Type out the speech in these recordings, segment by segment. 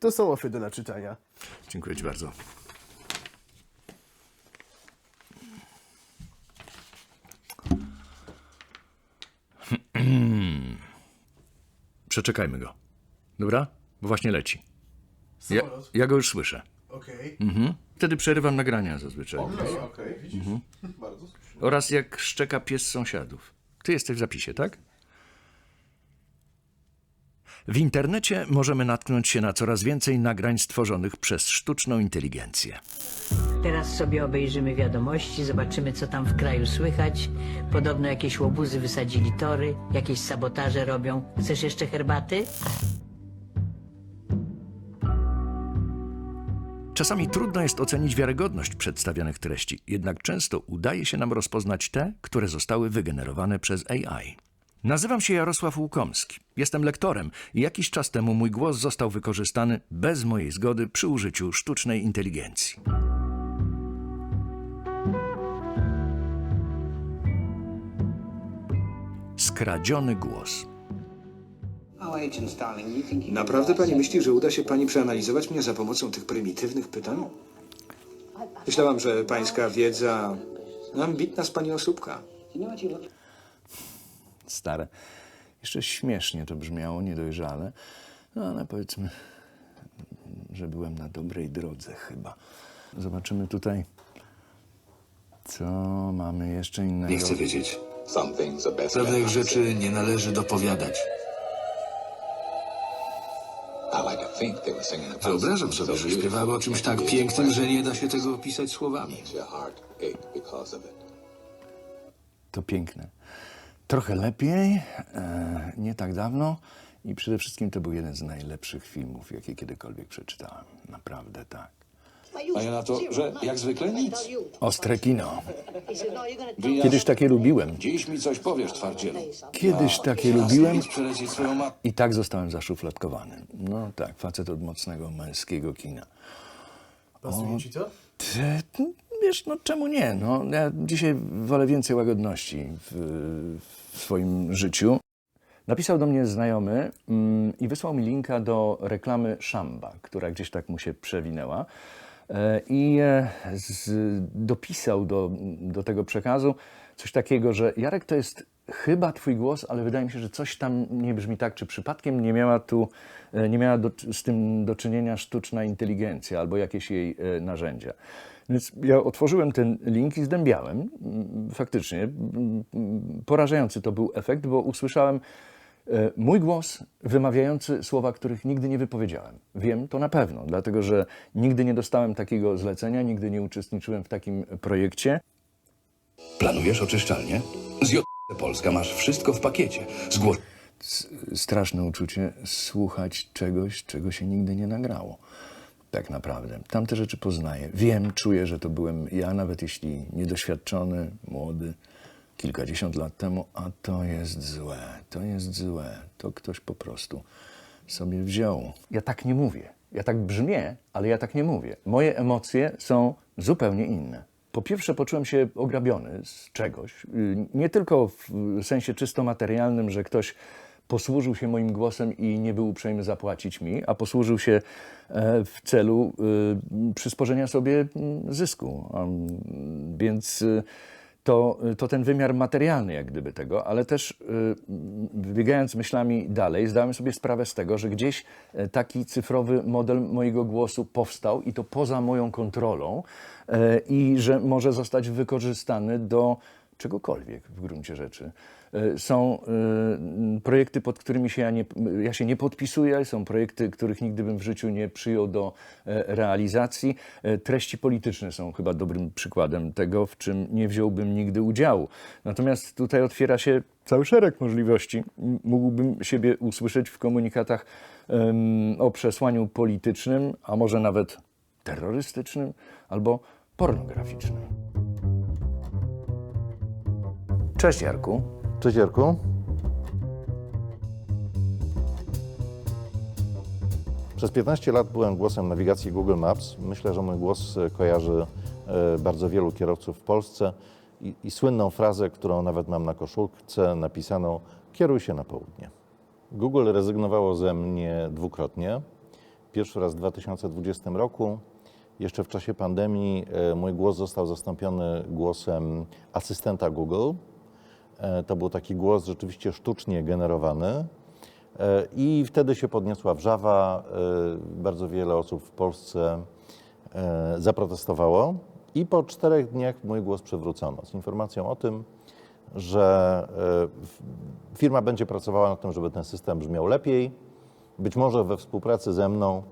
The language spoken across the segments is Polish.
To są ofy do naczytania. Dziękuję ci bardzo. Przeczekajmy go. Dobra? Bo właśnie leci. Ja, Samolot. ja go już słyszę. Okej. Mhm. Wtedy przerywam nagrania zazwyczaj. Okej, okej, widzisz? Bardzo słusznie. Oraz jak szczeka pies sąsiadów. Ty jesteś w zapisie, tak? W internecie możemy natknąć się na coraz więcej nagrań stworzonych przez sztuczną inteligencję. Teraz sobie obejrzymy wiadomości, zobaczymy co tam w kraju słychać. Podobno jakieś łobuzy wysadzili tory, jakieś sabotaże robią. Chcesz jeszcze herbaty? Czasami trudno jest ocenić wiarygodność przedstawianych treści, jednak często udaje się nam rozpoznać te, które zostały wygenerowane przez AI. Nazywam się Jarosław Łukomski. Jestem lektorem i jakiś czas temu mój głos został wykorzystany bez mojej zgody przy użyciu sztucznej inteligencji. Skradziony głos. Naprawdę pani myśli, że uda się pani przeanalizować mnie za pomocą tych prymitywnych pytań? Myślałam, że pańska wiedza... Ambitna z pani osóbka. Stare. Jeszcze śmiesznie to brzmiało, niedojrzale, no ale powiedzmy, że byłem na dobrej drodze chyba. Zobaczymy tutaj, co mamy jeszcze innego. Nie chcę wiedzieć. Pewnych rzeczy nie należy dopowiadać. Wyobrażam sobie, so że śpiewały o czymś tak pięknym, że nie da się tego opisać słowami. To piękne. Trochę lepiej, e, nie tak dawno i przede wszystkim to był jeden z najlepszych filmów, jakie kiedykolwiek przeczytałem. Naprawdę tak. A ja na to, że jak zwykle nic. Ostre kino. Kiedyś takie lubiłem. Dziś mi coś powiesz, twardzielu. Kiedyś takie lubiłem i tak zostałem zaszufladkowany. No tak, facet od mocnego męskiego kina. Pasuje ci to? Wiesz, no czemu nie? No, ja dzisiaj wolę więcej łagodności w, w swoim życiu. Napisał do mnie znajomy mm, i wysłał mi linka do reklamy Szamba, która gdzieś tak mu się przewinęła. E, I e, z, dopisał do, do tego przekazu coś takiego, że Jarek to jest chyba twój głos, ale wydaje mi się, że coś tam nie brzmi tak, czy przypadkiem nie miała tu, e, nie miała do, z tym do czynienia sztuczna inteligencja albo jakieś jej e, narzędzia. Więc ja otworzyłem ten link i zdębiałem. Mm, Faktycznie mm, mm, porażający to był efekt, bo usłyszałem e, mój głos wymawiający słowa, których nigdy nie wypowiedziałem. Wiem to na pewno, dlatego że nigdy nie dostałem takiego zlecenia, nigdy nie uczestniczyłem w takim projekcie. Planujesz oczyszczalnię? Z. Polska masz wszystko w pakiecie. Zgłoś... Straszne uczucie słuchać czegoś, czego się nigdy nie nagrało. Tak naprawdę. Tamte rzeczy poznaję. Wiem, czuję, że to byłem ja, nawet jeśli niedoświadczony, młody, kilkadziesiąt lat temu, a to jest złe, to jest złe. To ktoś po prostu sobie wziął. Ja tak nie mówię. Ja tak brzmię, ale ja tak nie mówię. Moje emocje są zupełnie inne. Po pierwsze, poczułem się ograbiony z czegoś. Y, Nie tylko w sensie czysto materialnym, że ktoś posłużył się moim głosem i nie był uprzejmy zapłacić mi, a posłużył się e, w celu y, przysporzenia sobie zysku. Więc y, to, to ten wymiar materialny, jak gdyby tego, ale też y, wybiegając myślami dalej, zdałem sobie sprawę z tego, że gdzieś e, taki cyfrowy model mojego głosu powstał i to poza moją kontrolą e, i że może zostać wykorzystany do czegokolwiek w gruncie rzeczy. E, Są e, projekty, pod którymi się ja, nie, ja się nie podpisuję, są projekty, których nigdy bym w życiu nie przyjął do e, realizacji. Treści polityczne są chyba dobrym przykładem tego, w czym nie wziąłbym nigdy udziału. Natomiast tutaj otwiera się cały szereg możliwości. Mógłbym siebie usłyszeć w komunikatach o przesłaniu politycznym, a może nawet terrorystycznym albo pornograficznym. Cześć Jarku. Cześć Jarku. Przez 15 lat byłem głosem nawigacji Google Maps. Myślę, że mój głos e, kojarzy e, bardzo wielu kierowców w Polsce i, i słynną frazę, którą nawet mam na koszulce napisaną kieruj się na południe. Google rezygnowało ze mnie dwukrotnie. Pierwszy raz w 2020 roku. Jeszcze w czasie pandemii e, mój głos został zastąpiony głosem asystenta Google. E, To był taki głos rzeczywiście sztucznie generowany. E, I wtedy się podniosła wrzawa. E, Bardzo wiele osób w Polsce zaprotestowało. I po czterech dniach mój głos przywrócono z informacją o tym, że firma będzie pracowała nad tym, żeby ten system brzmiał lepiej, być może we współpracy ze mną,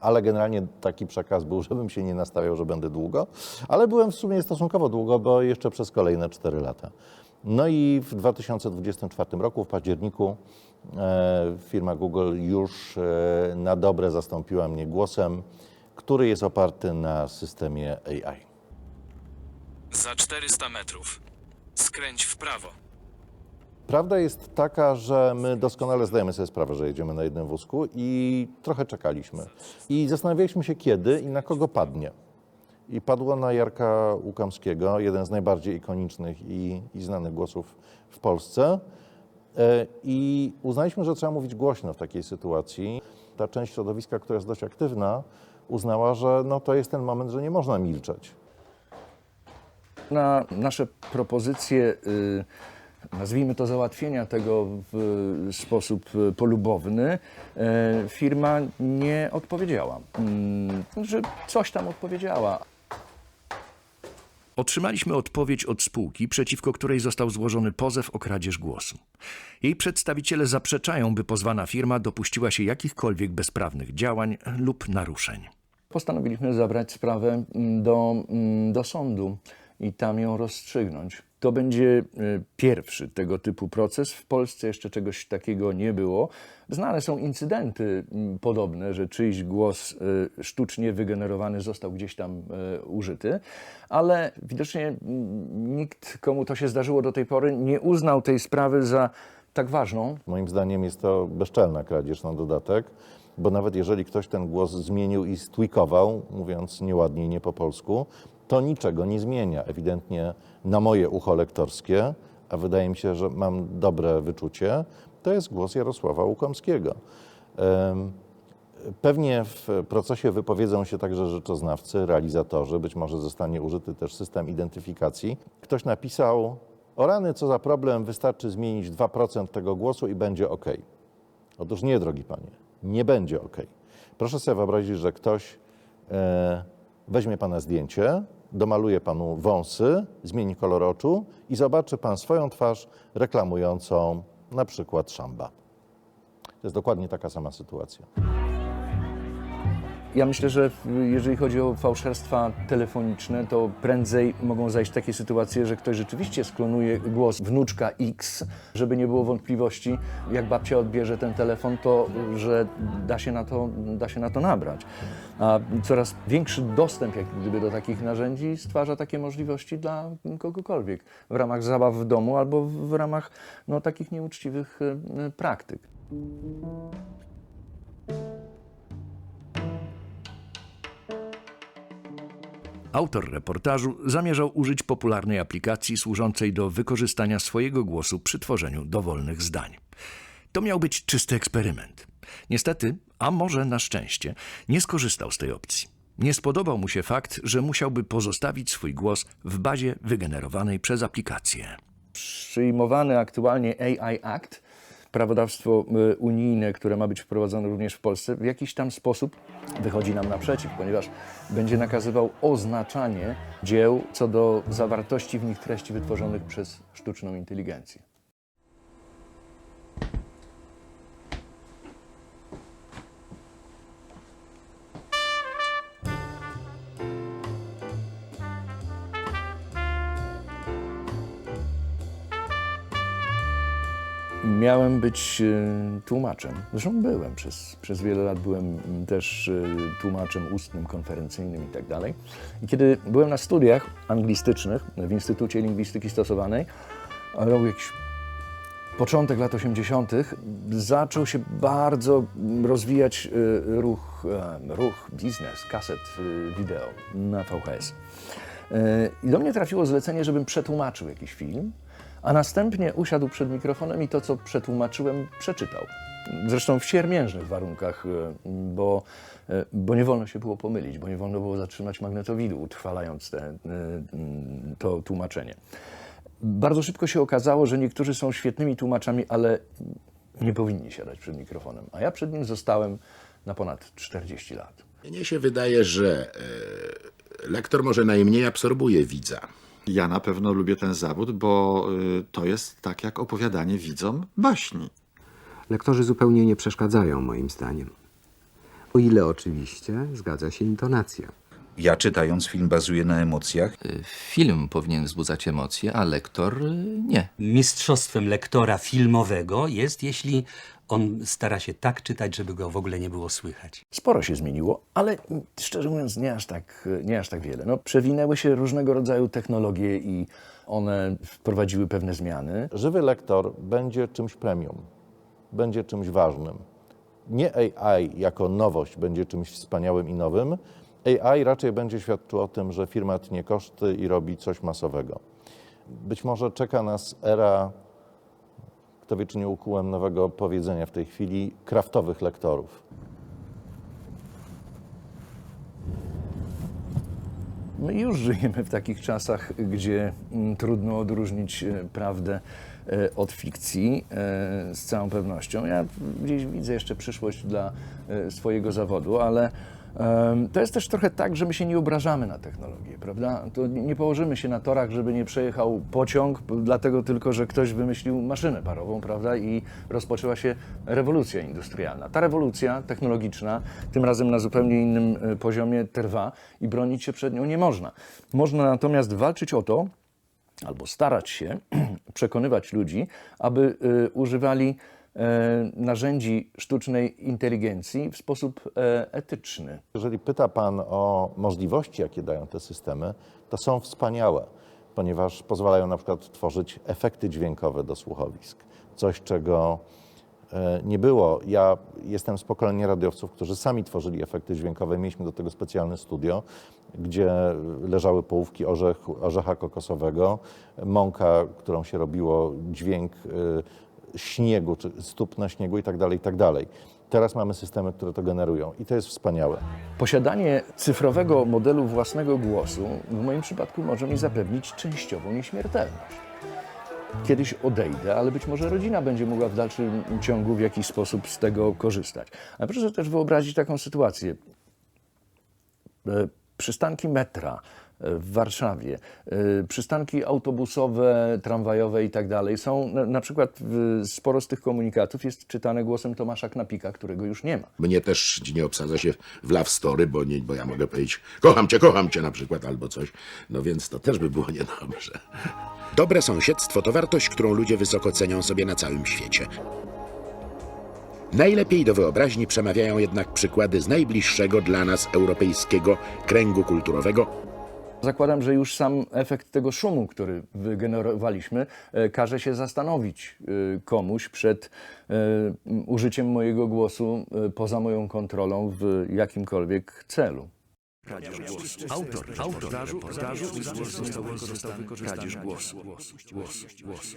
ale generalnie taki przekaz był, żebym się nie nastawiał, że będę długo, ale byłem w sumie stosunkowo długo, bo jeszcze przez kolejne 4 lata. No i w 2024 roku, w październiku, e, firma Google już e, na dobre zastąpiła mnie głosem, który jest oparty na systemie AI. Za 400 metrów. Skręć w prawo. Prawda jest taka, że my doskonale zdajemy sobie sprawę, że jedziemy na jednym wózku i trochę czekaliśmy. I zastanawialiśmy się, kiedy i na kogo padnie. I padło na Jarka Łukamskiego, jeden z najbardziej ikonicznych i, i znanych głosów w Polsce. E, I uznaliśmy, że trzeba mówić głośno w takiej sytuacji. Ta część środowiska, która jest dość aktywna, uznała, że no, to jest ten moment, że nie można milczeć. Na nasze propozycje, y, nazwijmy to załatwienia tego w sposób y, polubowny, y, firma nie odpowiedziała. Mm, Że coś tam odpowiedziała, Otrzymaliśmy odpowiedź od spółki, przeciwko której został złożony pozew o kradzież głosu. Jej przedstawiciele zaprzeczają, by pozwana firma dopuściła się jakichkolwiek bezprawnych działań lub naruszeń. Postanowiliśmy zabrać sprawę mm, do, mm, do sądu i tam ją rozstrzygnąć. To będzie y, pierwszy tego typu proces. W Polsce jeszcze czegoś takiego nie było. Znane są incydenty podobne, że czyjś głos y, sztucznie wygenerowany został gdzieś tam y, użyty, ale widocznie nikt, komu to się zdarzyło do tej pory, nie uznał tej sprawy za tak ważną, Moim zdaniem jest to bezczelna kradzież na dodatek, bo nawet jeżeli ktoś ten głos zmienił i stwikował, mówiąc nieładnie nie po polsku, to niczego nie zmienia. Ewidentnie na moje ucho lektorskie, a wydaje mi się, że mam dobre wyczucie, to jest głos Jarosława Łukomskiego. Pewnie w procesie wypowiedzą się także rzeczoznawcy, realizatorzy, być może zostanie użyty też system identyfikacji. Ktoś napisał, o rany, co za problem, wystarczy zmienić 2% tego głosu i będzie ok. Otóż nie, drogi panie, nie będzie ok. Proszę sobie wyobrazić, że ktoś e, weźmie pana zdjęcie, domaluje panu wąsy, zmieni kolor oczu i zobaczy pan swoją twarz reklamującą na przykład szamba. To jest dokładnie taka sama sytuacja. Ja myślę, że jeżeli chodzi o fałszerstwa telefoniczne, to prędzej mogą zajść takie sytuacje, że ktoś rzeczywiście sklonuje głos wnuczka X, żeby nie było wątpliwości, jak babcia odbierze ten telefon, to że da się na to, da się na to nabrać. A coraz większy dostęp jak gdyby do takich narzędzi stwarza takie możliwości dla kogokolwiek w ramach zabaw w domu albo w ramach no, takich nieuczciwych e, praktyk. Autor reportażu zamierzał użyć popularnej aplikacji służącej do wykorzystania swojego głosu przy tworzeniu dowolnych zdań. To miał być czysty eksperyment. Niestety, a może na szczęście, nie skorzystał z tej opcji. Nie spodobał mu się fakt, że musiałby pozostawić swój głos w bazie wygenerowanej przez aplikację. przyjmowany aktualnie AI Act, prawodawstwo y, unijne, które ma być wprowadzone również w Polsce, w jakiś tam sposób wychodzi nam naprzeciw, ponieważ będzie nakazywał oznaczanie dzieł co do zawartości w nich treści wytworzonych przez sztuczną inteligencję. Miałem być e, tłumaczem. Zresztą byłem przez, przez wiele lat, byłem mm, też e, tłumaczem ustnym, konferencyjnym i tak. I kiedy byłem na studiach anglistycznych w Instytucie Lingwistyki Stosowanej, rok jakiś początek lat 80., zaczął się bardzo rozwijać e, ruch, ruch biznes, kaset wideo na VHS. I do mnie trafiło zlecenie, żebym przetłumaczył jakiś film, a następnie usiadł przed mikrofonem i to, co przetłumaczyłem, przeczytał. Zresztą w siermiężnych warunkach, e, bo, e, bo nie wolno się było pomylić, bo nie wolno było zatrzymać magnetowidu, utrwalając te, e, to tłumaczenie. Bardzo szybko się okazało, że niektórzy są świetnymi tłumaczami, ale nie powinni siadać przed mikrofonem, a ja przed nim zostałem na ponad 40 lat. Mnie się wydaje, że lektor może najmniej absorbuje widza. Ja na pewno lubię ten zawód, bo y, to jest tak jak opowiadanie widzom baśni. Lektorzy zupełnie nie przeszkadzają, moim zdaniem. O ile oczywiście zgadza się intonacja. Ja czytając film bazuję na emocjach. Film powinien wzbudzać emocje, a lektor y, nie. Mistrzostwem lektora filmowego jest, jeśli on stara się tak czytać, żeby go w ogóle nie było słychać. Sporo się zmieniło, ale szczerze mówiąc nie aż tak, nie aż tak wiele. No, przewinęły się różnego rodzaju technologie i one wprowadziły pewne zmiany. Żywy lektor będzie czymś premium, będzie czymś ważnym. Nie AI jako nowość będzie czymś wspaniałym i nowym. AI raczej będzie świadczył o tym, że firma tnie koszty i robi coś masowego. Być może czeka nas era, kto wie czy nie ukułem nowego powiedzenia w tej chwili, kraftowych lektorów. My już żyjemy w takich czasach, gdzie mm, trudno odróżnić e, prawdę e, od fikcji e, z całą pewnością. Ja gdzieś widzę jeszcze przyszłość dla swojego zawodu, ale to jest też trochę tak, że my się nie obrażamy na technologię, prawda? To nie położymy się na torach, żeby nie przejechał pociąg, dlatego tylko, że ktoś wymyślił maszynę parową, prawda? I rozpoczęła się rewolucja industrialna. Ta rewolucja technologiczna, tym razem na zupełnie innym e, poziomie, trwa i bronić się przed nią nie można. Można natomiast walczyć o to, albo starać się przekonywać ludzi, aby y, używali e, narzędzi sztucznej inteligencji w sposób e, etyczny. Jeżeli pyta Pan o możliwości, jakie dają te systemy, to są wspaniałe, ponieważ pozwalają na przykład tworzyć efekty dźwiękowe do słuchowisk. Coś, czego e, nie było. Ja jestem z pokolenia radiowców, którzy sami tworzyli efekty dźwiękowe. Mieliśmy do tego specjalne studio, gdzie leżały połówki orzechu, orzecha kokosowego, mąka, którą się robiło, dźwięk e, śniegu, stóp na śniegu i tak dalej, i tak dalej. Teraz mamy systemy, które to generują i to jest wspaniałe. Posiadanie cyfrowego modelu własnego głosu w moim przypadku może mi zapewnić częściową nieśmiertelność. Kiedyś odejdę, ale być może rodzina będzie mogła w dalszym ciągu w jakiś sposób z tego korzystać. Ale proszę też wyobrazić taką sytuację. E, Przystanki metra w Warszawie, e, przystanki autobusowe, tramwajowe i tak dalej są, na, przykład sporo z tych komunikatów jest czytane głosem Tomasza Knapika, którego już nie ma. Mnie też nie obsadza się w love story, bo, nie, bo ja mogę powiedzieć kocham cię, kocham cię na przykład albo coś. No więc to też by było niedobrze. Dobre sąsiedztwo to wartość, którą ludzie wysoko cenią sobie na całym świecie. Najlepiej do wyobraźni przemawiają jednak przykłady z najbliższego dla nas europejskiego kręgu kulturowego, Zakładam, że już sam efekt tego szumu, który wygenerowaliśmy, e, każe się zastanowić e, komuś przed e, użyciem mojego głosu poza moją kontrolą w jakimkolwiek celu. Autor reportażu, reportażu, reportażu został wykorzystany kradzież głosu. głosu, głosu, głosu.